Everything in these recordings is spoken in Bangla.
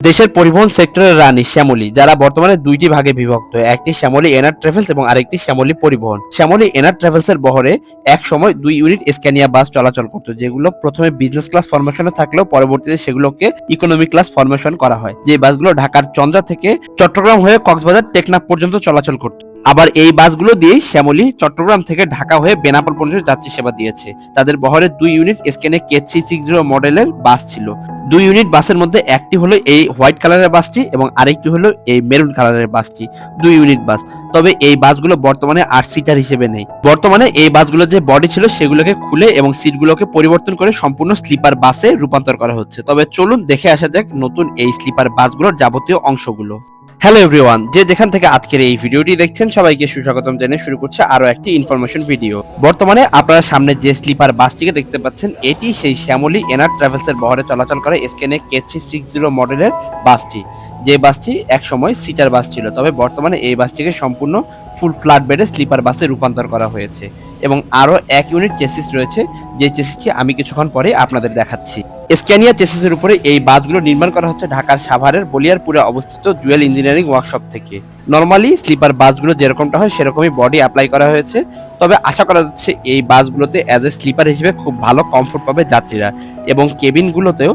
দেশের পরিবহন সেক্টরের রানী শ্যামলী, যারা বর্তমানে দুইটি ভাগে বিভক্ত, একটি শ্যামলী এনার ট্রাভেলস এবং আরেকটি শ্যামলী পরিবহন। শ্যামলী এনার ট্রাভেলস এর বহরে এক সময় দুই ইউনিট স্ক্যানিয়া বাস চলাচল করতো, যেগুলো প্রথমে বিজনেস ক্লাস ফরমেশনে থাকলেও পরবর্তীতে সেগুলোকে ইকোনমি ক্লাস ফরমেশন করা হয়। যে বাসগুলো ঢাকার চন্দ্রা থেকে চট্টগ্রাম হয়ে কক্সবাজার টেকনাফ পর্যন্ত চলাচল করতো। আবার এই বাসগুলো দিয়ে শ্যামলী চট্টগ্রাম থেকে ঢাকা হয়ে বেনাপোল পর্যন্ত যাত্রী সেবা দিয়েছে। তাদের বহরে দুই ইউনিট স্ক্যানে কে থ্রি সিক্স জিরো মডেলের বাস ছিল। দুই ইউনিট বাসের মধ্যে একটি হলো এই হোয়াইট কালারের বাসটি এবং আরেকটি হলো এই মেরুন কালারের বাসটি, দুই ইউনিট বাস। তবে এই বাসগুলো বর্তমানে আর সিটার হিসেবে নেই। বর্তমানে এই বাসগুলো যে বডি ছিল সেগুলোকে খুলে এবং সিটগুলোকে পরিবর্তন করে সম্পূর্ণ স্লিপার বাসে রূপান্তর করা হচ্ছে। তবে চলুন দেখে আসা যাক নতুন এই স্লিপার বাসগুলোর যাবতীয় অংশগুলো। হ্যালো এভরিওয়ান যে যেখান থেকে আজকের এই ভিডিওটি দেখছেন, সবাইকে সুস্বাগতম জানিয়ে শুরু করছে আরও একটি ইনফরমেশন ভিডিও বর্তমানে আপনারা সামনে যে স্লিপার বাসটিকে দেখতে পাচ্ছেন, এটি সেই শ্যামলী এনার ট্রাভেলসের বহরে চলাচল করে Scania K three six zero মডেলের বাসটি। যে বাসটি এক সময় সিটার বাস ছিল, তবে বর্তমানে এই বাসটিকে সম্পূর্ণ ফুল ফ্ল্যাট বেডে স্লিপার বাসে রূপান্তর করা হয়েছে। এবং আরও এক ইউনিট চেসিস রয়েছে, যে চেসিসটি আমি কিছুক্ষণ পরে আপনাদের দেখাচ্ছি। স্ক্যানিয়া চেসিসের উপরে এই বাসগুলো নির্মাণ করা হচ্ছে ঢাকার সাভারের বলিয়ারপুরে অবস্থিত জুয়েল ইঞ্জিনিয়ারিং ওয়ার্কশপ থেকে। নর্মালি স্লিপার বাসগুলো যেরকমটা হয়, সেরকমই বডি অ্যাপ্লাই করা হয়েছে। তবে আশা করা যাচ্ছে এই বাসগুলোতে অ্যাজ এ স্লিপার হিসেবে খুব ভালো কমফোর্ট পাবে যাত্রীরা এবং কেবিনগুলোতেও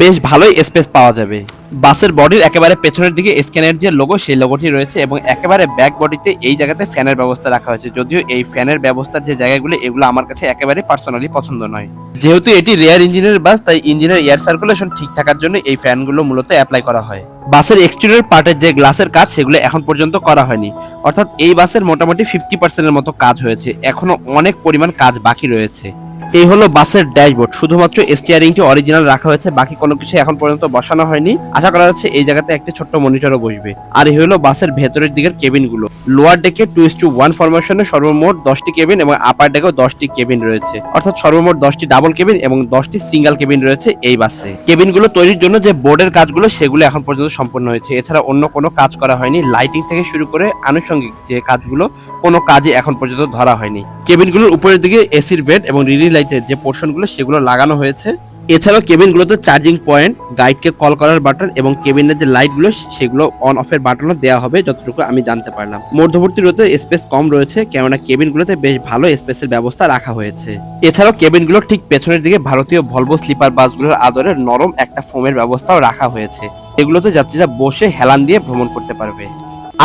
বেশ ভালোই স্পেস পাওয়া যাবে। বাসের বডির একেবারে পেছনের দিকে স্ক্যানের যে লোগো সেই লোগোটি রয়েছে এবং একেবারে ব্যাক বডিতে এই জায়গাতে ফ্যানের ব্যবস্থা রাখা হয়েছে। যদিও এই ফ্যানের ব্যবস্থার যে জায়গাগুলো, এগুলো আমার কাছে একেবারে পার্সোনালি পছন্দ নয়। যেহেতু এটি রেয়ার ইঞ্জিনের বাস তাই ইঞ্জিনের এয়ার সার্কুলেশন ঠিক থাকার জন্য এই ফ্যানগুলো মূলত অ্যাপ্লাই করা হয়। বাসের এক্সটেরিয়র পার্টের যে গ্লাসের কাজ, সেগুলো এখন পর্যন্ত করা হয়নি। অর্থাৎ এই বাসের মোটামুটি ফিফটি পার্সেন্টের মতো কাজ হয়েছে। এখনও অনেক পরিমাণ কাজ বাকি রয়েছে। এই হলো বাসের ড্যাশবোর্ড। শুধুমাত্র স্টিয়ারিংটি অরিজিনাল রাখা হয়েছে, বাকি কোনো কিছু এখন পর্যন্ত বসানো হয়নি। আশা করা যাচ্ছে এই জায়গাতে একটি ছোট্ট মনিটরও বসবে। আর এই হলো বাসের ভেতরের দিকের কেবিনগুলো lower deck two is to one ফরমেশনে সর্বমোট দশটি কেবিন এবং আপার ডেকেও দশটি কেবিন রয়েছে। অর্থাৎ সর্বমোট দশটি ডাবল কেবিন এবং দশটি সিঙ্গেল কেবিন রয়েছে এই বাসে। কেবিনগুলো তৈরির জন্য যে বোর্ডের কাজগুলো, সেগুলো এখন পর্যন্ত সম্পন্ন হয়েছে। এছাড়া অন্য কোনো কাজ করা হয়নি। লাইটিং থেকে শুরু করে আনুষঙ্গিক যে কাজগুলো, কোনো কাজই এখন পর্যন্ত ধরা হয়নি। কেবিনগুলোর উপরের দিকে এসির বেড এবং রিডিং লাইটের যে পোর্শনগুলো সেগুলো লাগানো হয়েছে। এছাড়াও কেবিনগুলোতে চার্জিং পয়েন্ট গাইডকে কল করার বাটন এবং কেবিনের যে লাইটগুলো সেগুলো অন অফের বাটনও দেওয়া হবে, যতটুকু আমি জানতে পারলাম। মধ্যবর্তী রোতে স্পেস কম রয়েছে, কেননা কেবিনগুলোতে বেশ ভালো স্পেসের ব্যবস্থা রাখা হয়েছে। এছাড়াও কেবিনগুলোর ঠিক পেছনের দিকে ভারতীয় ভলভো স্লিপার বাসগুলোর আদরে নরম একটা ফোমের ব্যবস্থাও রাখা হয়েছে। এগুলোতে যাত্রীরা বসে হেলান দিয়ে ভ্রমণ করতে পারবে।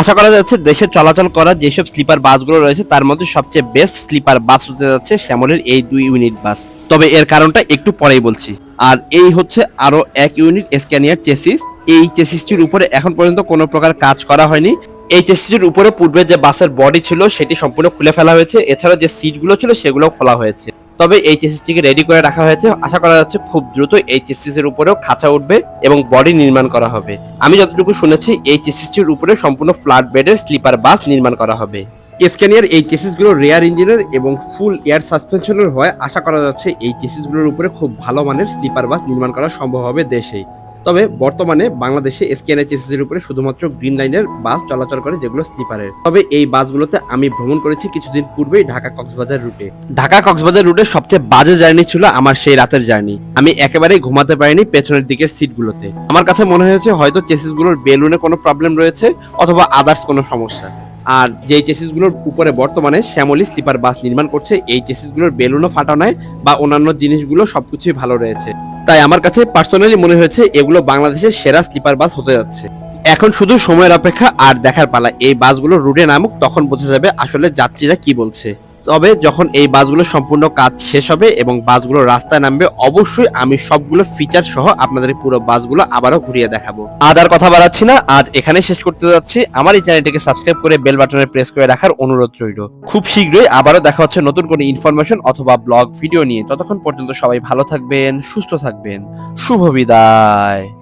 আশা করা যাচ্ছে দেশে চলাচল করা যেসব স্লিপার বাসগুলো রয়েছে, তার মধ্যে সবচেয়ে বেস্ট স্লিপার বাস হতে যাচ্ছে শ্যামলের এই দুই ইউনিট বাস তবে এর কারণটা একটু পরেই বলছি। আর এই হচ্ছে আরও এক ইউনিট স্ক্যানিয়ার চেসিস এই চেসিসটির উপরে এখন পর্যন্ত কোনো প্রকার কাজ করা হয়নি। এই চেসিসটির উপরে পূর্বে যে বাসের বডি ছিল, সেটি সম্পূর্ণ খুলে ফেলা হয়েছে। এছাড়া যে সিটগুলো ছিল সেগুলো খোলা হয়েছে। তবে এই রেডি করে রাখা হয়েছে। আশা করা যাচ্ছে খুব দ্রুত এই এর উপরেও খাঁচা উঠবে এবং বডি নির্মাণ করা হবে। আমি যতটুকু শুনেছি এই উপরে সম্পূর্ণ ফ্ল্যাট বেডের স্লিপার বাস নির্মাণ করা হবে। স্ক্যানিয়ার এই চেসিসগুলো রেয়ার ইঞ্জিনের এবং ফুল এয়ার সাসপেনশনের হয়। আশা করা যাচ্ছে এই চেসিসগুলোর উপরে খুব ভালো মানের স্লিপার বাস নির্মাণ করা সম্ভব হবে দেশেই। তবে বর্তমানে বাংলাদেশে এসকেএনএ চেসিসের উপরে শুধুমাত্র গ্রিন লাইনের বাস চলাচল করে যেগুলো স্লিপারের। তবে এই বাসগুলোতে আমি ভ্রমণ করেছি কিছুদিন পূর্বেই ঢাকা কক্সবাজার রুটে। ঢাকা কক্সবাজার রুটে সবচেয়ে বাজে জার্নি ছিল আমার সেই রাতের জার্নি। আমি একেবারেই ঘুমাতে পারিনি পেছনের দিকের সিটগুলোতে। আমার কাছে মনে হয়েছে হয়তো চেসিসগুলোর বেলুনে কোনো প্রবলেম রয়েছে অথবা আদার্স কোনো সমস্যা। আর যেই চেসিসগুলোর উপরে বর্তমানে শ্যামলী স্লিপার বাস নির্মাণ করছে, এই চেসিসগুলোর বেলুনও ফাটা নয় বা অন্যান্য জিনিসগুলো সবকিছুই ভালো রয়েছে। তাই আমার কাছে পার্সোনালি মনে হয়েছে এগুলো বাংলাদেশের সেরা স্লিপার বাস হতে যাচ্ছে। এখন শুধু সময়ের অপেক্ষা আর দেখার পালা। এই বাসগুলো রুটে নামুক, তখন বোঝা যাবে আসলে যাত্রীরা কি বলছে। তবে যখন এই বাসগুলো সম্পূর্ণ কাজ শেষ হবে এবং বাসগুলো রাস্তায় নামবে, অবশ্যই আমি সবগুলো ফিচার সহ আপনাদের পুরো বাসগুলো আবারও ঘুরিয়ে দেখাবো। আজ আর কথা বাড়াচ্ছি না, আজ এখানে শেষ করতে যাচ্ছি। আমার এই চ্যানেলটিকে সাবস্ক্রাইব করে বেল বাটনে প্রেস করে রাখার অনুরোধ রইল। খুব শীঘ্রই আবারও দেখা হচ্ছে নতুন কোনো ইনফরমেশন অথবা ব্লগ ভিডিও নিয়ে। ততক্ষণ পর্যন্ত সবাই ভালো থাকবেন, সুস্থ থাকবেন। শুভ বিদায়।